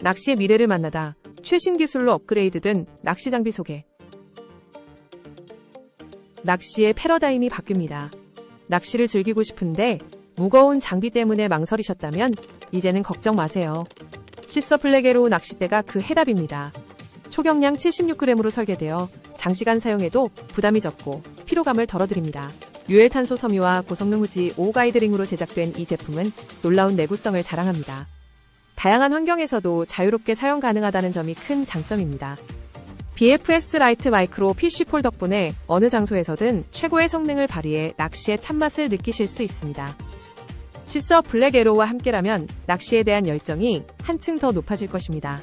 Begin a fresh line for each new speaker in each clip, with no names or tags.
낚시의 미래를 만나다 최신 기술로 업그레이드된 낚시 장비 소개. 낚시의 패러다임이 바뀝니다. 낚시를 즐기고 싶은데 무거운 장비 때문에 망설이셨다면 이제는 걱정 마세요. 시서 플레게로 낚싯대가 그 해답입니다. 초경량 76g으로 설계되어 장시간 사용해도 부담이 적고 피로감을 덜어드립니다. 유해탄소 섬유와 고성능 후지 5 가이드링으로 제작된 이 제품은 놀라운 내구성을 자랑합니다. 다양한 환경에서도 자유롭게 사용 가능하다는 점이 큰 장점입니다. BFS 라이트 마이크로 PC4 덕분에 어느 장소에서든 최고의 성능을 발휘해 낚시의 참맛을 느끼실 수 있습니다. 시서 블랙 에로와 함께라면 낚시에 대한 열정이 한층 더 높아질 것입니다.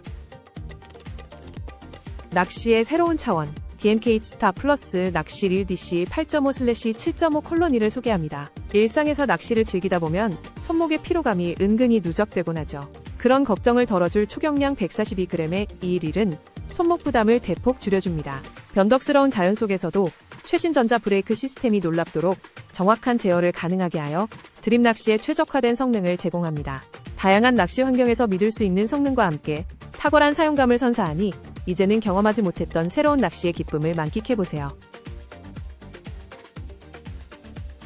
낚시의 새로운 차원 DMK 스타 플러스 낚시 1DC 8.5/7.5 콜로니를 소개합니다. 일상에서 낚시를 즐기다 보면 손목의 피로감이 은근히 누적되곤 하죠. 그런 걱정을 덜어줄 초경량 142g의 이 릴은 손목 부담을 대폭 줄여줍니다. 변덕스러운 자연 속에서도 최신 전자 브레이크 시스템이 놀랍도록 정확한 제어를 가능하게 하여 드림 낚시에 최적화된 성능을 제공합니다. 다양한 낚시 환경에서 믿을 수 있는 성능과 함께 탁월한 사용감을 선사하니 이제는 경험하지 못했던 새로운 낚시의 기쁨을 만끽해보세요.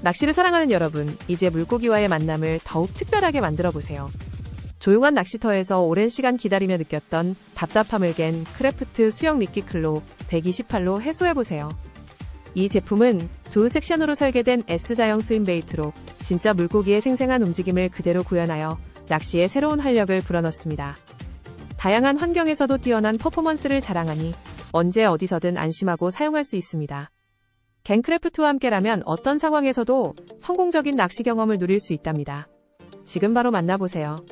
낚시를 사랑하는 여러분, 이제 물고기와의 만남을 더욱 특별하게 만들어보세요. 조용한 낚시터에서 오랜 시간 기다리며 느꼈던 답답함을 갠 크래프트 수영 리끼클로 128로 해소해보세요. 이 제품은 조우 섹션으로 설계된 S자형 스윙 베이트로 진짜 물고기의 생생한 움직임을 그대로 구현하여 낚시에 새로운 활력을 불어넣습니다. 다양한 환경에서도 뛰어난 퍼포먼스를 자랑하니 언제 어디서든 안심하고 사용할 수 있습니다. 갱크래프트와 함께라면 어떤 상황에서도 성공적인 낚시 경험을 누릴 수 있답니다. 지금 바로 만나보세요.